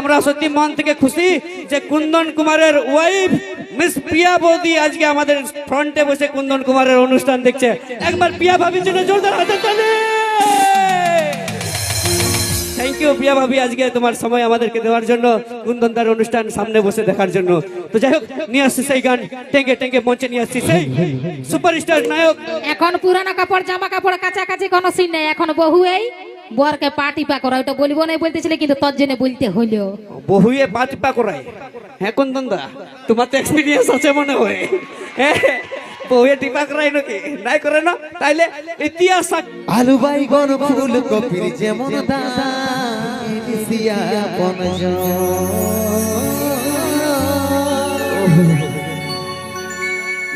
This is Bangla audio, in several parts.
আমরা সত্যি মন থেকে খুশি যে কুন্দন কুমারের ওয়াইফ মিস প্রিয়া বৌদি আজকে আমাদের ফ্রন্টে বসে কুন্দন কুমারের অনুষ্ঠান দেখছে। একবার প্রিয়া ভাবির জন্য জোরদার হাতে তালি! থ্যাংক ইউ প্রিয়া ভাবি, আজকে তোমার সময় আমাদেরকে দেওয়ার জন্য, কুন্দন তার অনুষ্ঠান সামনে বসে দেখার জন্য। তো যাই হোক, নিয়ে আসছি সেই গান। টেঙ্গে টেঙ্গে মঞ্চে নিয়ে আসছি সেই সুপারস্টার নায়ক। এখন পুরানো কাপড়, জামা কাপড়, কাছাকাছি কোনো সিন নেই। এখন বহু এই বরকে পাটি পা করা ওটা বলব না বলতেছিলে কিন্তু তোর জন্য বলতে হইল। বহুয়ে পা টিপা করায়। হ্যাঁ কোন দন্দা? তোমার তো এক্সপিরিয়েন্স আছে মনে হয়। হ্যাঁ বহুয়ে টিপা করাই নাকি? নাই করে না? তাইলে ইতিহাস আলু বাইগন ফুল কপির যেমন দাম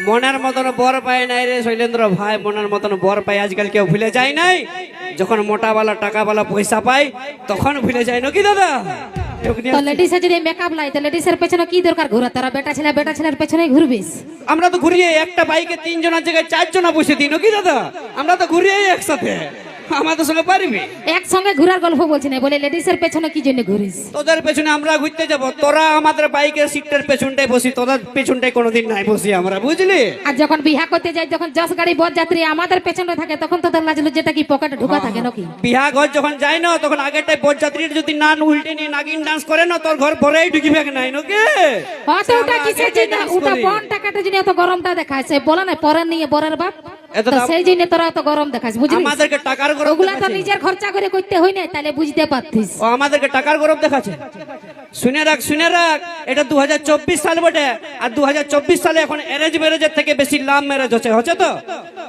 মনের মতন বর পায় নাই রে শৈলেন্দ্র ভাই মনের মতন বর পায় আজকাল কেউ ভুলে যায় নাই? যখন মোটাওয়ালা টাকাওয়ালা পয়সা পায় তখন ভুলে যায় নাকি দাদা? তো যদি মেকআপ তো লেডিসের পেছনে কি দরকার ঘুরা? তারা বেটা ছেলে বেটা ছেলের পেছনে ঘুরবিস। আমরা তো ঘুরিয়ে একটা বাইকে তিনজনের জায়গায় চারজনা বসে দিই নাকি দাদা? আমরা তো ঘুরিয়ে একসাথে। আমাদের সঙ্গে পারবি? একসঙ্গে ঘুরার গল্প বলছি না বলে লেডিসের পেছনে কি জন্য ঘুরিস? তোদের পেছনে আমরা ঘুরতে যাব। তোরা আমাদের বাইকের সিটের পেছনটায় বসি তোদের পেছনটায় কোনোদিন নাই বসি আমরা বুঝলি? আর যখন বিহা করতে যাই যখন যশ গাড়ি বর যাত্রী আমাদের পেছনে থাকে তখন তোদের লাজলো যেটা কি পকেটে ঢুকা থাকে নাকি? বিহা ঘর যখন যায় না তখন আগেরটাই বরযাত্রীর যদি নান উল্টে নিয়ে নাগিন ডান্স করে না তোর ঘর ভরেই ঢুকিবে নাই নাকি? হয়তো ওটা কিসের জন্য ওটা বন টাকাটা জন্য এত গরমটা দেখায় সে বলে না পরে নিয়ে বরের বাপ? তো সেই জন্য তোরা এত গরম দেখাস বুঝলি? আমাদেরকে টাকার গরম ওগুলা তো নিজের খরচা করে করতে না তাহলে বুঝতে পারতিস। ও আমাদেরকে টাকার গরম দেখাচ্ছে। শুনে রাখ শুনে রাখ এটা সাল বটে আর সালে এখন অ্যারেঞ্জ ম্যারেজের থেকে বেশি লাভ ম্যারেজ হচ্ছে হচ্ছে তো?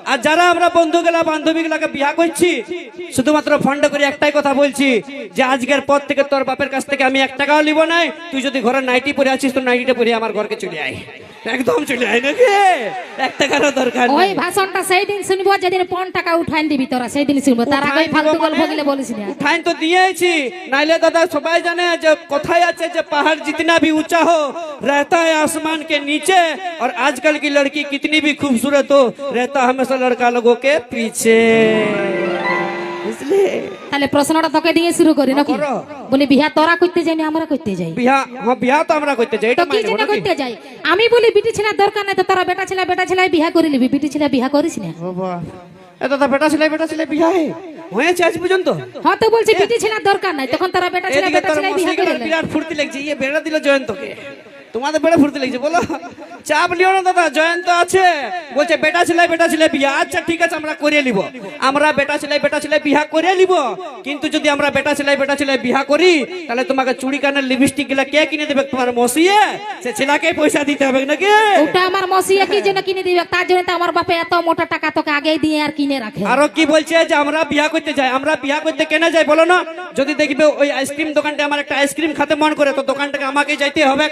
আর যারা আমরা বন্ধু গেলা বান্ধবী বিয়া করছি শুধুমাত্র ফন্ড করে একটাই কথা বলছি যে আজকের পর থেকে তোর বাপের কাছ থেকে আমি এক টাকাও নিব নাই তুই যদি ঘরে নাইটি পরে আছিস তো নাইটিটা পরে আমার ঘরকে চলে আয়। একদম চলে আয় নাকি এক টাকারও দরকার ওই নেই ভাষণটা সেই দিন শুনবো যেদিন পন টাকা উঠাই দিবি তোরা সেই দিন শুনবো তার আগে উঠাই ফালতু দিব গল্প মানে? গেলে বলিস না উঠান তো দিয়েছি নাইলে দাদা সবাই জানে যে কোথায় আছে যে पहाड़ जितना भी ऊंचा हो रहता है आसमान के नीचे और आजकल की लड़की कितनी भी खूबसूरत हो रहता हमेशा लड़का लोगों के पीछे इसलिए তাহলে প্রশ্নটা তোকে দিয়ে শুরু করি নাকি? বলি বিহা তোরা করতে যাই আমরা করতে যাই? বিয়া হ্যাঁ বিয়া তো আমরা করতে তো এটা কি জন্য করতে যাই? আমি বলি বিটি ছেলের দরকার নাই তো তোরা বেটা ছেলে বেটা ছেলে বিহা করে নিবি বিটি ছেলে বিহা করিস না। বাবা। এ দাদা বেটা ছেলে বেটা ছেলে বিয়া হে? হয়েছে আজ পর্যন্ত? হ্যাঁ তো বলছি বিটি ছেলের দরকার নাই তখন তারা বেটা ছেলে বেটা ছেলে বিহা করে নেবে। বিরাট ফুর্তি লাগছে ইয়ে বেড়া দিল জয়ন্তকে। তোমাদের বেড়ে ফুর্তি লাগছে বলো। চাপ লিও না দাদা জয়ন্ত আছে। বলছে বেটা ছেলে বেটা ছেলে বিয়া। আচ্ছা ঠিক আছে আমরা করে নিব। আমরা বেটা ছেলে বেটা ছেলে বিয়া করে নিব। কিন্তু যদি আমরা বেটা ছেলে বেটা ছেলে বিয়া করি তাহলে তোমাকে চুড়ি কানের লিপস্টিকগুলা কে কিনে দেবে? তোমার মসিয়ে? সে ছেলেকে পয়সা দিতে হবে নাকি? ওটা আমার মসিয়া কি জন্য কিনে দিবে? তার জন্য তো আমার বাপে এত মোটা টাকা তোকে আগেই দিয়ে আর কিনে রাখে। আরও কি বলছে যে আমরা বিয়া করতে যাই আমরা বিয়া করতে কেন যাই? বলো না। যদি দেখবে ওই আইসক্রিম দোকানটা আমার একটা আইসক্রিম খেতে মন করে তো দোকানটাকে আমাকে যাইতে হবে।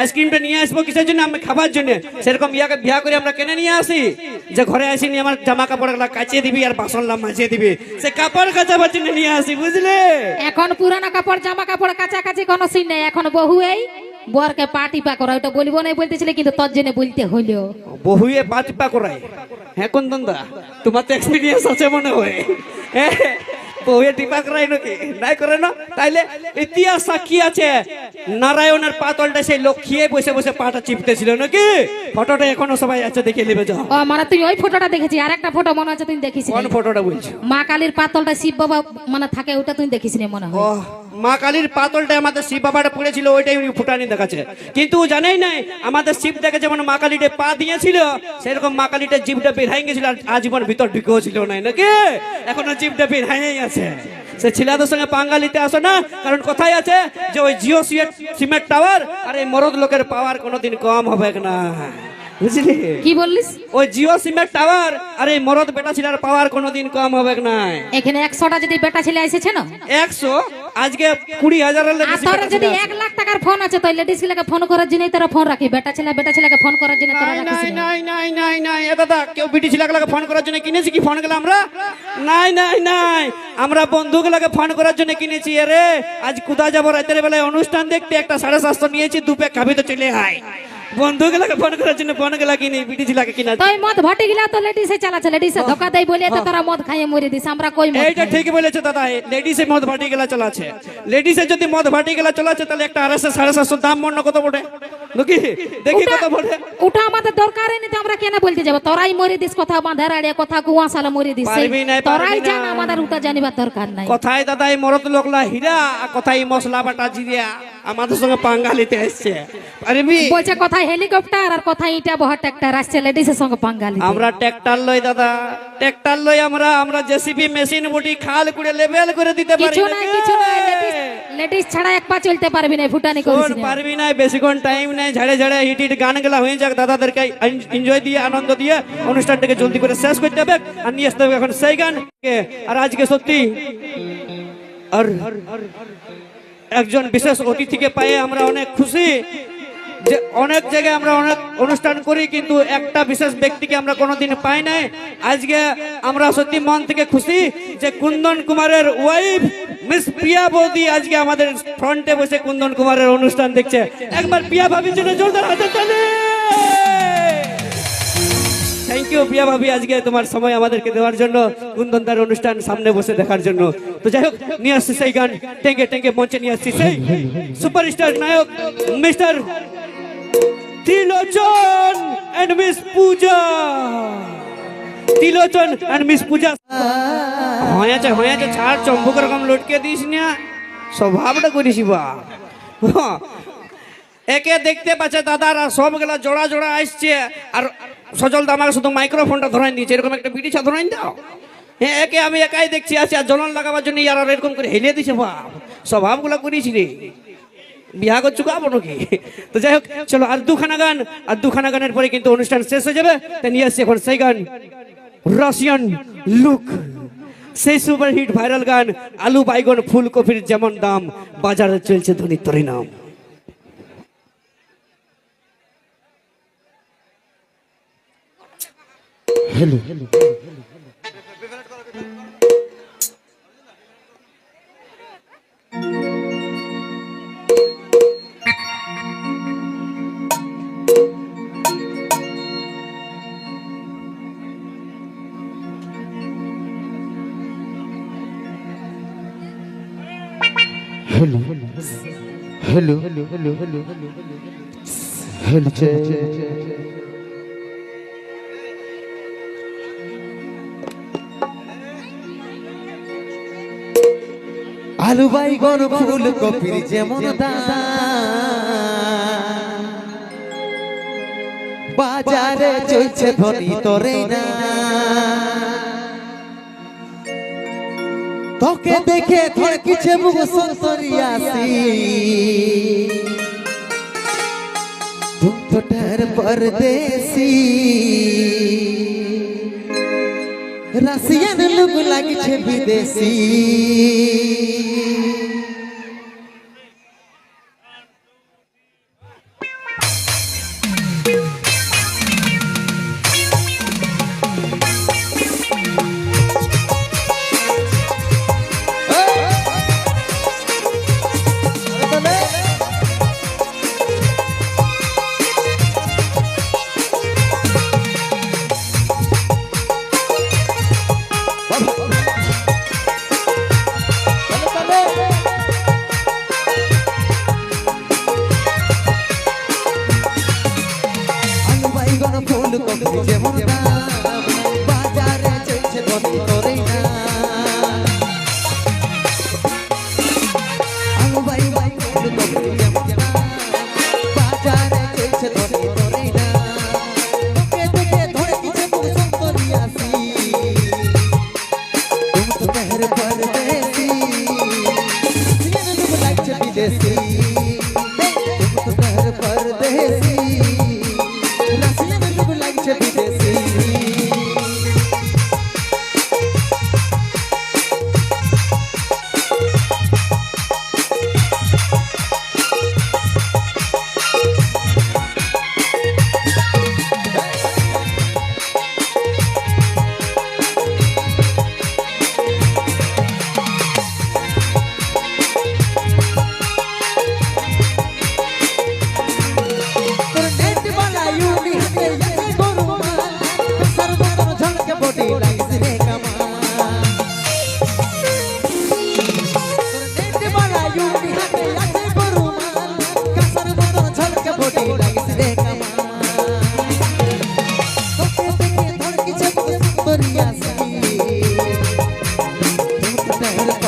আইসক্রিমটা নিয়ে আসব কিসের জন্য? আমি খাবার জন্য। সেরকম ইয়াকে বিয়া করে আমরা কেনে নিয়ে আসি? যে ঘরে আসিনি আমার জামা কাপড়গুলা কাচিয়ে দিবি আর বাসনলা মাজিয়ে দিবি। সে কাপড় কাচাবার জন্য নিয়ে আসি বুঝলে? এখন পুরানো কাপড় জামা কাপড় কাছাকাছি কোনো সিন নেই। এখন বহু এই বরকে পাটি পা করা ওটা বলব না বলতেছিলে কিন্তু তোর জন্য বলতে হইল। বহুয়ে পা করায়। হ্যাঁ কুন্দন দা তোমার তো এক্সপিরিয়েন্স আছে মনে হয়। হ্যাঁ বহুয়ে টিপা করাই নাকি নাই করে না? তাইলে ইতিহাস সাক্ষী আছে। নারায়ণের পাতলটা সেই লক্ষ্মী বসে বসে পাটা চিপতে চিপতেছিল নাকি? ফটোটা এখনও সবাই আছে দেখে নেবে যাও। ও মানে তুই ওই ফটোটা দেখেছি আর একটা ফটো মনে হচ্ছে তুই দেখিস কোন ফটোটা বলছি? মা কালীর পাতলটা শিব বাবা মানে থাকে ওটা তুই দেখিস মনে হয়? মা কালীর পাতলটা আমাদের শিব বাবাটা পড়েছিল ওইটাই উনি ফুটানি দেখাচ্ছে। কিন্তু জানেই নাই আমাদের শিব দেখে যেমন মা কালীটা পা দিয়েছিল সেরকম মা কালীটা জিভটা বের গেছিল আর আজীবন ভিতর ঢুকেও ছিল নাই নাকি? এখনও জিভটা বের আছে। সে ছেলেদের সঙ্গে পাঙ্গালিতে আসো না কারণ কোথায় আছে যে ওই জিও সিমেন্ট টাওয়ার আর এই মরদ লোকের পাওয়ার কোনোদিন কম হবে না। বুঝলি? কি বললিস? ওই জিও সিমেন্ট টাওয়ার আর এই মরদ বেটা ছেলের পাওয়ার কোনোদিন কম হবে না। এখানে একশোটা যদি বেটা ছেলে এসেছে না? একশো? আজকে কুড়ি তোর যদি এক লাখ টাকার ফোন আছে তো লেডিস গুলাকে ফোন করার জন্যই তোরা ফোন রাখি। বেটা ছেলে বেটা ছেলেকে ফোন করার জন্য তোরা নাই রাখিস নাই নাই নাই নাই নাই। এ দাদা কেউ বিটি ছেলেগুলোকে ফোন করার জন্য কিনেছি কি? ফোন গেলে আমরা নাই নাই নাই। আমরা বন্ধুগুলোকে ফোন করার জন্য কিনেছি আরে আজ কোথায় যাব? রাতের বেলায় অনুষ্ঠান দেখতে একটা সাড়ে সাতশো নিয়েছি দু প্যাক খাবি তো চলে আয়। বন্ধুগুলাকে ফোন করার জন্য ফোনগুলা কিনি বিটি ছিলাকে কিনা। তাই মদ ভাটি গিলা তো লেডিসে চালাচ্ছে লেডিসে ধোকা দেই বলে তো তোরা মদ খাইয়ে মরে দিস আমরা কই মদ এইটা ঠিক বলেছে দাদা লেডিসে মদ ভাটি গেলা চলাছে লেডিসে যদি মদ ভাটি গেলা চলাছে তাহলে একটা সাড়ে সাতশো দাম মন্ন কত পড়ে? নাকি? দেখি কত পড়ে ওটা আমাদের দরকার নেই আমরা কেন বলতে যাব? তোরাই মরে দিস কথা বাঁধার আড়ে কথা কুয়া সালে মরে দিস। তোরাই জান আমাদের ওটা জানিবার দরকার নাই। কথায় দাদা এই মরদ লোকলা হীরা আর কথাই মশলা বাটা জিরিয়া। আমাদের সঙ্গে পাঙ্গালিতে এসছে পারবি? বলছে কথা হেলিকপ্টার আর কথা ইটা বহর ট্রাক্টর আসছে লেডিসের সঙ্গে পাঙ্গালি আমরা ট্র্যাক্টর লই দাদা। ট্র্যাক্টর লই আমরা আমরা জেসিবি মেশিন বুটি খাল করে লেভেল করে দিতে পারি কিছু নাই কিছু নাই লেডিস ছাড়া এক পা চলতে পারবি না ফুটানি করিস না পারবি না বেশিক্ষণ টাইম নেই ঝাড়ে ঝাড়ে হিট হিট গান গেলা হয়ে যাক দাদাদেরকে এনজয় দিয়ে আনন্দ দিয়ে অনুষ্ঠানটাকে জলদি করে শেষ করতে হবে আর নিয়ে আসতে হবে এখন সেই গান আর আজকে সত্যি আর একজন বিশেষ অতিথিকে পেয়ে আমরা অনেক খুশি যে অনেক জায়গায় আমরা অনেক অনুষ্ঠান করি, কিন্তু একটা বিশেষ ব্যক্তিকে আমরা কোনোদিন পাই নাই। আজকে আমরা সত্যি মন থেকে খুশি যে কুন্দন কুমারের ওয়াইফ মিস প্রিয়া বৌদি আজকে আমাদের ফ্রন্টে বসে কুন্দন কুমারের অনুষ্ঠান দেখছে। একবার প্রিয়া ভাবির জন্য জোরদার হাতে তালি! থ্যাংক ইউ প্রিয়া ভাবি, আজকে তোমার সময় আমাদেরকে দেওয়ার জন্য, কুন্দন তার অনুষ্ঠান সামনে বসে দেখার জন্য। তো যাই হোক, নিয়ে আসছি সেই গান। টেঙ্গে টেঙ্গে মঞ্চে নিয়ে আসছি সেই superstar Naik mister Trilochan and miss Puja Trilochan and miss Puja হয়েছে হয়েছে ছাড় চম্বুক রকম লটকে দিস না। স্বভাবটা করিস বা। হ্যাঁ। একে দেখতে পাচ্ছে দাদারা সবগুলা জোড়া জোড়া আসছে। আর সজল দা আমাকে শুধু মাইক্রোফোনটা ধরাই দিয়েছে। এরকম একটা বিড়িছা ধরাই দাও। হ্যাঁ একে আমি একাই দেখছি, আছে, আর জলন লাগাবার জন্য ইয়ার এরকম করে হেলে দিছে বাপ স্বভাবগুলা করিস রে। বিহা করছু গাবো নাকি? তো যাই হোক, চলো, আর দুখানা গান, আর দুখানা গানের পরে কিন্তু অনুষ্ঠান শেষ হয়ে যাবে। তাই নিয়ে আসছি এখন সেই গান রাশিয়ান লুক সেই সুপার হিট ভাইরাল গান, আলু বাইগন ফুলকপির যেমন দাম, বাজারে চলছে ধনী তরি নাম हेलो হেলু হেলু হেলু হেলু হেলছে আলু বাইগন, ফুল কপির যেমন বাজারে চলছে ধনী তোরে না। তোকে দেখে ধরকিছে মুখ সন্তরি আসি। তুম তো ঠের পরদেশি। রাশিয়ান লোক লাগছে বিদেশি। 对。